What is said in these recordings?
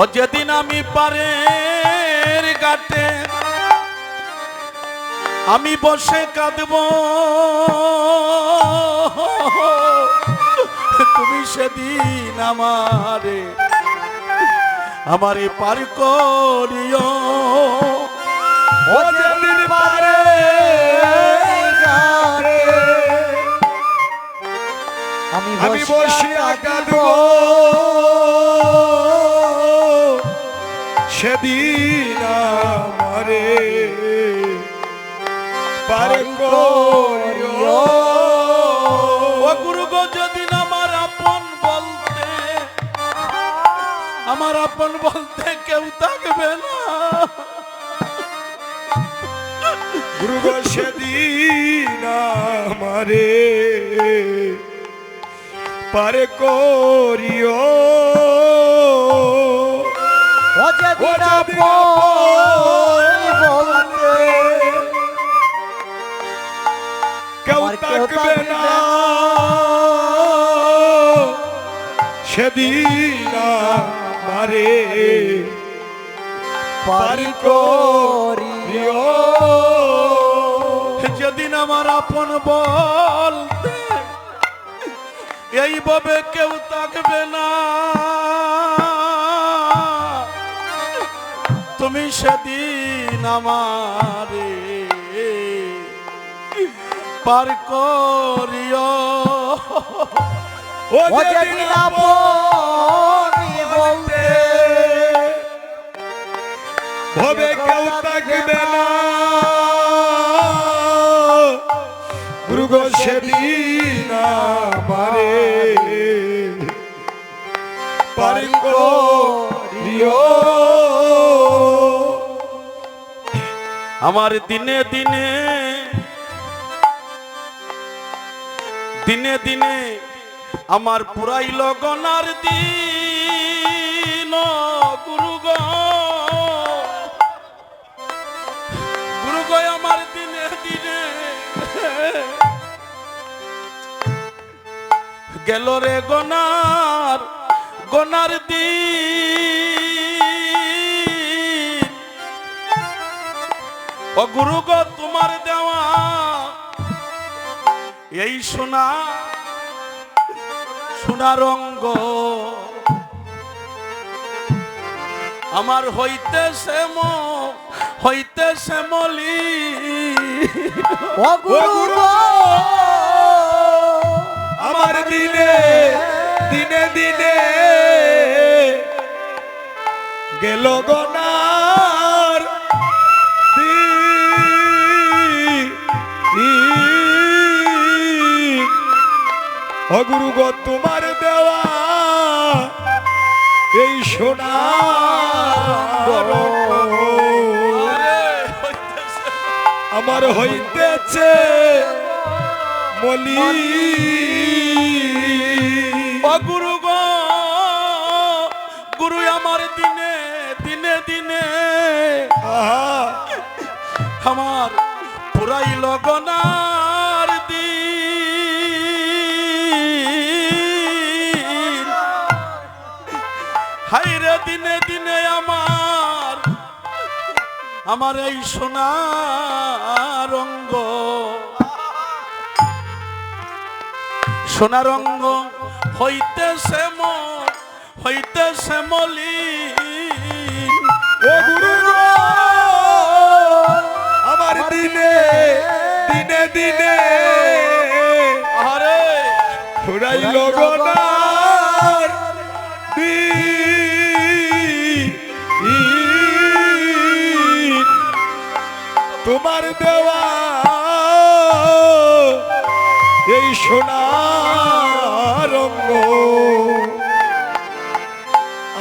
ও যেদিন আমি পারের গাটে আমি বসে কাঁদব। তুমি সেদিন আমারে আমারে পার করিও। ও যেদিন পারে আমি বসে কাঁদব। সেদিন আমারে পার করিও। গুরু যেদিন আমার আপন বলতে, আমার আপন বলতে কেউ থাকবে না। গুরু গো সেদিন আমারে পার করিও। আপন বলতে কেউ আমার থাকবে না সেদিন মারে পারি করি যেদিন আমার আপন বলতে এইভাবে কেউ থাকবে না তুমি সেদিন আমারে পার করিও। ও ও যেদিন আপন বলতে হবে কেউ থাকবে না। সেদিন আমার দিনে দিনে দিনে দিনে আমার পুরাই লগনার দিন গুরু গুরু আমার দিনে দিনে। গেল রে গনার গনার দিন। ও গুরু গো তোমার দেওয়া এই সোনা সোনা রঙ্গ আমার হইতে শ্যাম হইতে শ্যামলি ও গুরু আমার দিনে দিনে দিনে গেল গনার গুরু গো তোমার দেওয়া এই সোনা আমার হইতেছে মলি। গুরু গো গুরু আমার দিনে দিনে দিনে আমার হাইরে দিনে দিনে আমার আমার এই সোনা রঙ্গ সোনা রঙ্গ হইতে শ্যাম হইতে শ্যামলি ও গুরু আমার দিনে দিনে দিনে। আরে ফুরাই লগনার দিন। তোমার দেওয়া। এই সোনা রঙ্গ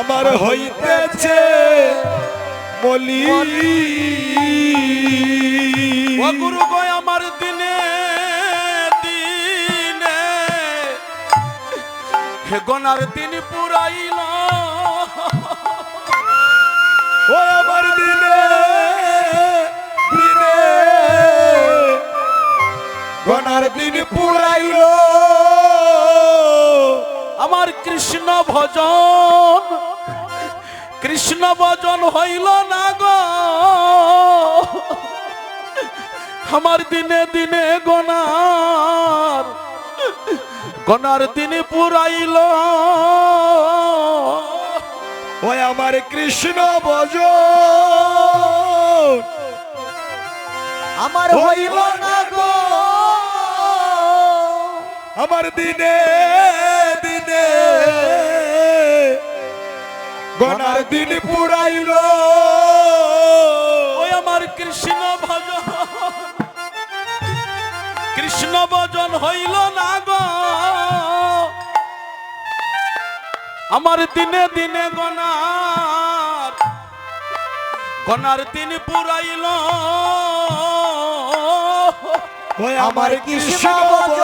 আমার হইতেছে বলি গুরু গো, আমার দিনে দিনে হে গনার দিন পুরাইল। ও আমার দিনে গনার দিন পুরাইল। আমার কৃষ্ণ ভজন কৃষ্ণ ভজন হইল না গো। আমার দিনে দিনে গনার গনার দিনে পুরাইল। ওই আমার কৃষ্ণ ভজন। আমার হইল না গো। আমার দিনে দিনে। গনার দিন পুরাইল। ওই আমার কৃষ্ণ ভজন। কৃষ্ণ ভজন হইল না গো। আমার দিনে দিনে গনার গনার দিন পুরাইল। ওই আমার কৃষ্ণ ভজ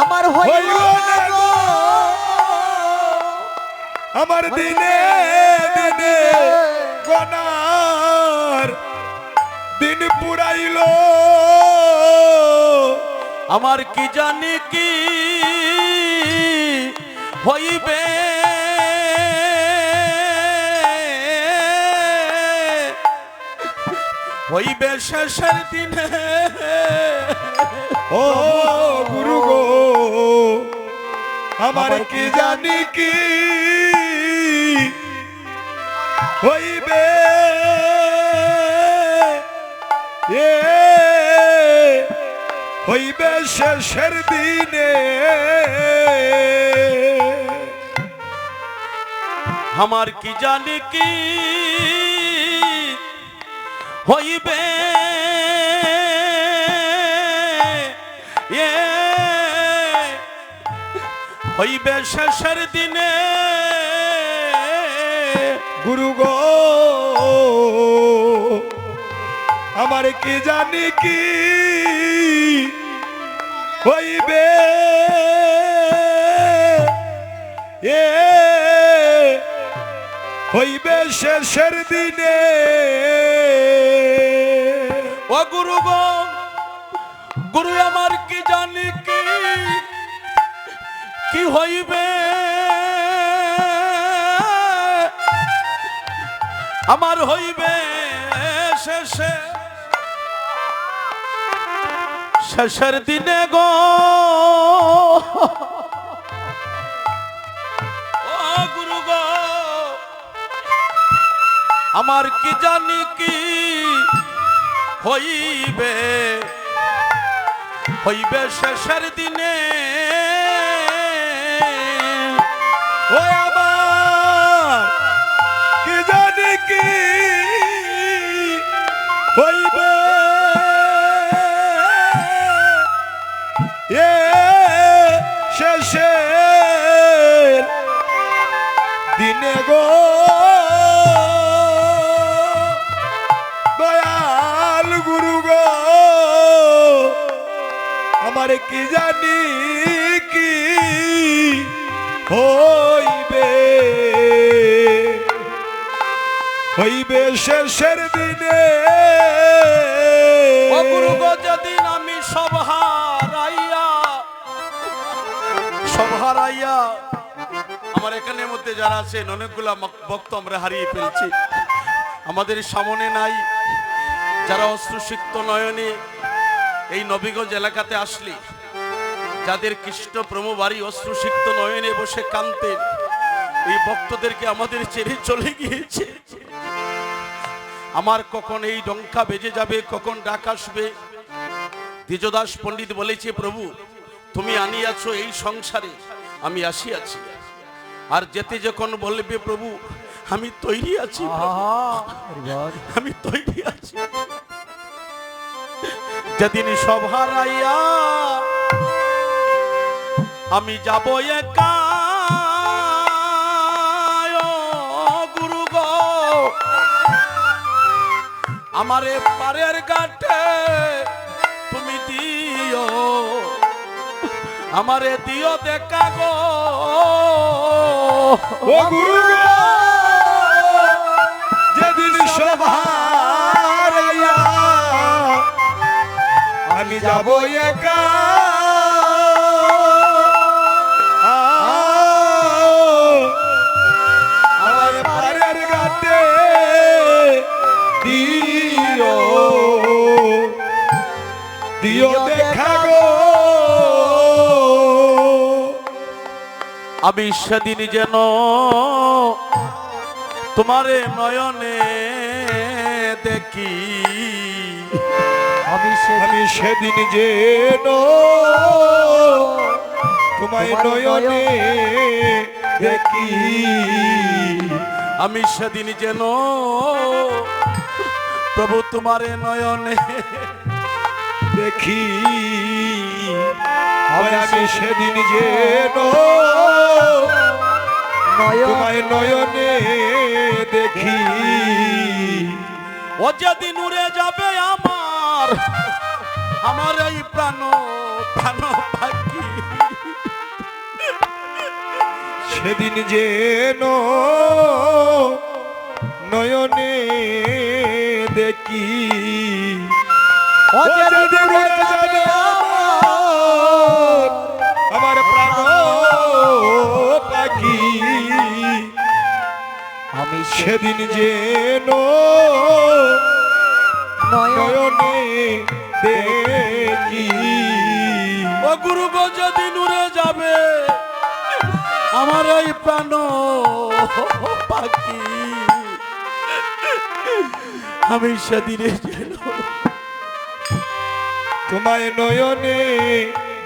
আমার হইল আমার দিনে দিনে গনার দিন পুরাইল। আমার কি জানি কি হইবে? হইবে শেষের দিনে। ও গুরু গো আমার কি জানি কি হইবে? এ হইবে শেষের দিনে। আমার কি জানি কি হইবে? হইবে শেষের দিনে গুরু গো। আমার কি জানি কি হইবে? এ হইবে শেষের দিনে। ও গুরু গো, গুরু আমার কি জানি কি কি হইবে? আমার হইবে শেষে। শেষের দিনে গো। গুরু গো, আমার কি জানি কি হইবে? হইবে শেষের দিনে ও আমার হারাইয়া আমার এখানের মধ্যে যারা আছেন, অনেকগুলা ভক্ত আমরা হারিয়ে ফেলছি। আমাদের সামনে নাই যারা অশ্রুসিক্ত নয়নে এই নবীগঞ্জ এলাকাতে আসলে, যাদের কৃষ্ণ প্রমো বাড়ি অশ্রুসিক্ত নয়নে বসে কানতেন এই ভক্তদেরকে আমাদের ছেড়ে চলে গিয়েছে। আমার কখন এই ডঙ্কা বেজে যাবে, কখন ডাক আসবে? দ্বিজদাস পণ্ডিত বলেছে, প্রভু, তুমি আনিয়াছ এই সংসারে। আমি আসিয়াছি। আর যেতে যখন বলবে প্রভু আমি তৈরি আছি আমি তৈরি আছি। যেদিন সব হারাইয়া আমি যাব একা। ও গুরু গো আমারে পারের গাঠে আমারে দিও দেখা গো। ও গুরু যেদিন সভারাইয়া আমি যাব একা। আমি সেদিন যেন তোমারে নয়নে দেখি। আমি সেদিন আমি সেদিন যে তোমায় নয়নে দেখি। আমি সেদিন যেন প্রভু তোমারে নয়নে দেখি। আমি সেদিন যে তোমায় নয়নে দেখি। ও যেদিন উড়ে যাবে আমার আমার এই প্রাণ প্রাণ পাখি সেদিন যে নয়নে দেখি। আমার। পাখি। আমি সেদিন যে নয়ন দেখি। ও গুরু গো যেদিন উড়ে যাবে আমার এই প্রাণ পাখি। আমি সেদিনে যেন তোমায় নয়নে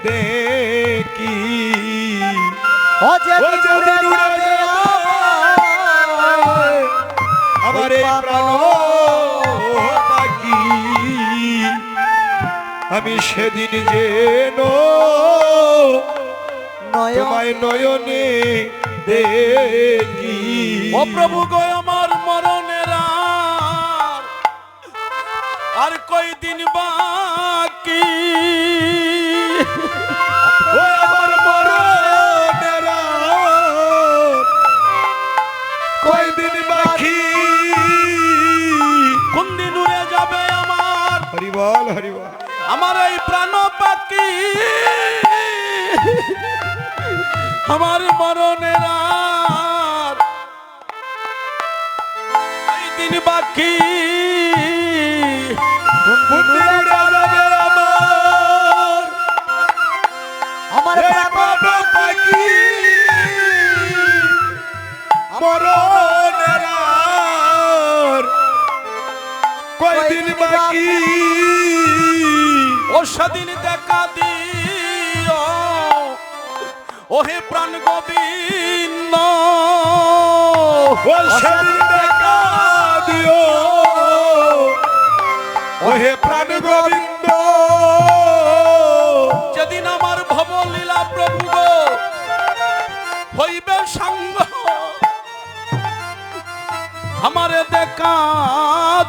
দেখি। আমার পাখি। আমি সেদিন যে তোমায় নয়নে দেখি। ও প্রভু গো আমার হরিবল হরিবল আমার এই প্রাণ পাখি আমার মরণের দিন বাকি। আমার। প্রাণ পাখি মরণের কয়দিন বাকি? ও সেদিন দেখা দিও। ও হে প্রাণ গোবিন্দ ও সেদিন দেখা দিও। ও হে প্রাণ গোবিন্দ যেদিন আমার ভব লীলা প্রভু গো হইবে সঙ্গ আমারে দেখা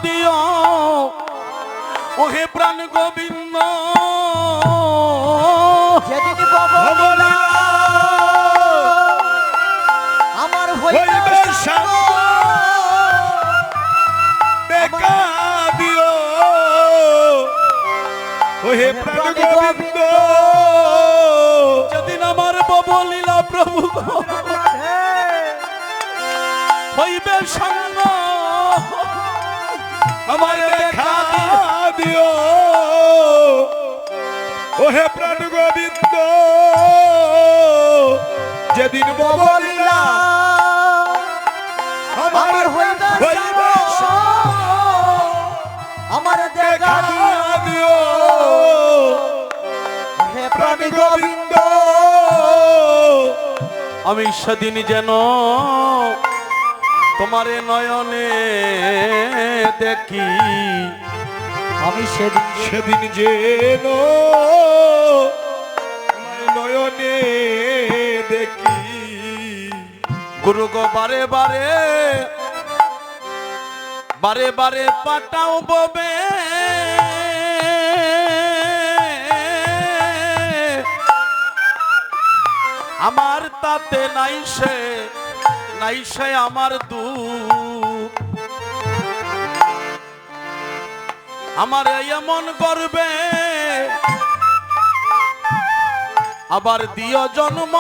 দিও। ও হে প্রাণ গোবিন্দ। যেদিন আমার হইবে। দেখা দিও। ও হে প্রাণ গোবিন্দ। যেদিন আমার ভব লীলা প্রভু গো। হইবে সঙ্গ। আমার দেখা দিও। ও হে প্রাণ গোবিন্দ যেদিন বলিলা আমার হইবে আমার দেখা দিও। হে প্রাণী গোবিন্দ। আমি সেদিন যেন তোমারে নয়নে দেখি। আমি সেদিন সেদিন যে নয়নে দেখি। গুরু গো বারে বারে বারে বারে পাটাও ববে। আমার তাতে নাই সে নাই সে আমার দুঃখ। আমার এমন করবে আবার দিও জন্ম।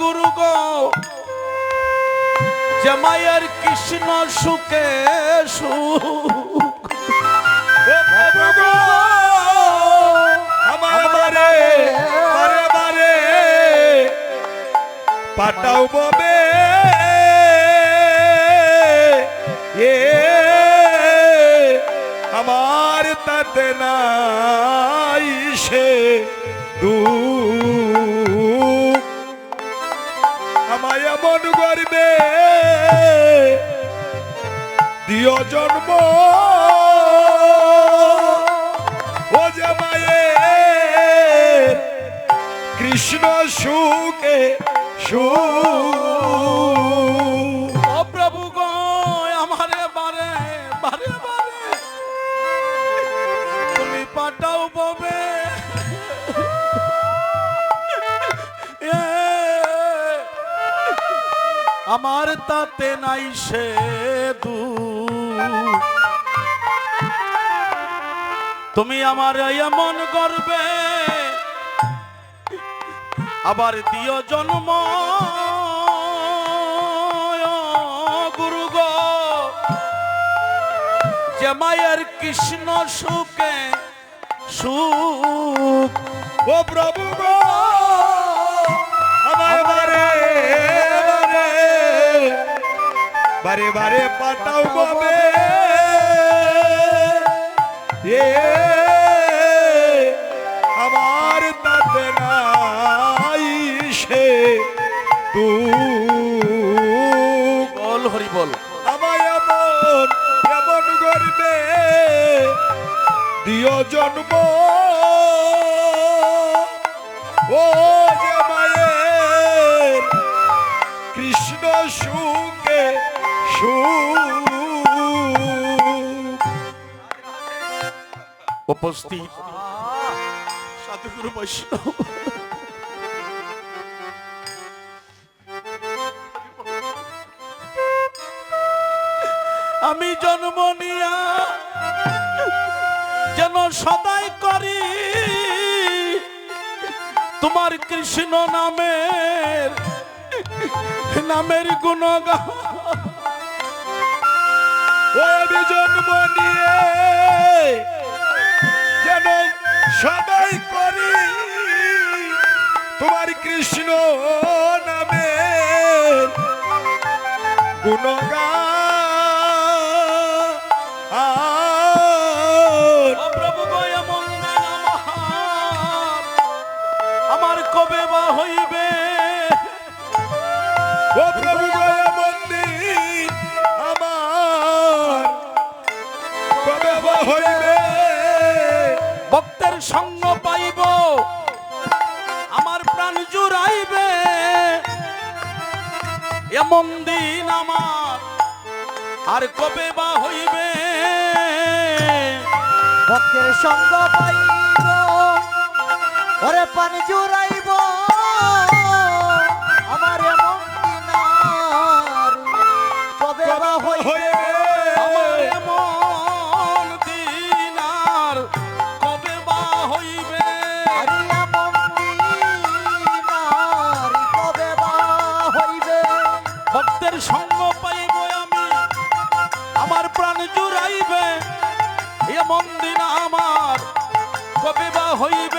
গুরু গো, যে মায়ের কৃষ্ণ সুখে সুখ দাও ববে। এ, আমার তাতে নাই সে দুঃখ। আমায় এমন করবে। দিয় জন্ম। ও যে মায়ে কৃষ্ণ সুখে গো আমারে বারে বারে বারে। আমার তাতে নাই সে তুমি আমার এমন করবে। আবার দিও জন্ম গুরু গো যে মায়ের কৃষ্ণ সুখে সুখ ও প্রভু বারে বারে বারে গবে এ আমার তাতে সে তুই বল হরি বল। আমায় এমন এমন করবে দিও জন্ম। ও যে মায়ের কৃষ্ণ সুখ। উপস্থিত। সাধুগুরু বৈষ্ণব। আমি জন্ম নিয়া যেন সদাই করি। তোমার কৃষ্ণ নামের নামের গুণগান। জন্ম নিয়ে যেন সদাই করি। তোমার কৃষ্ণ নামে গুণগান। হইবে। ও প্রভু ভক্তের সঙ্গ পাইব, আমার প্রাণ জুড়াইবে। এমন দিন আমার আর কবে বা হইবে? ভক্তের সঙ্গ পাইব, ওরে পানি জুড়াইব। কবে বা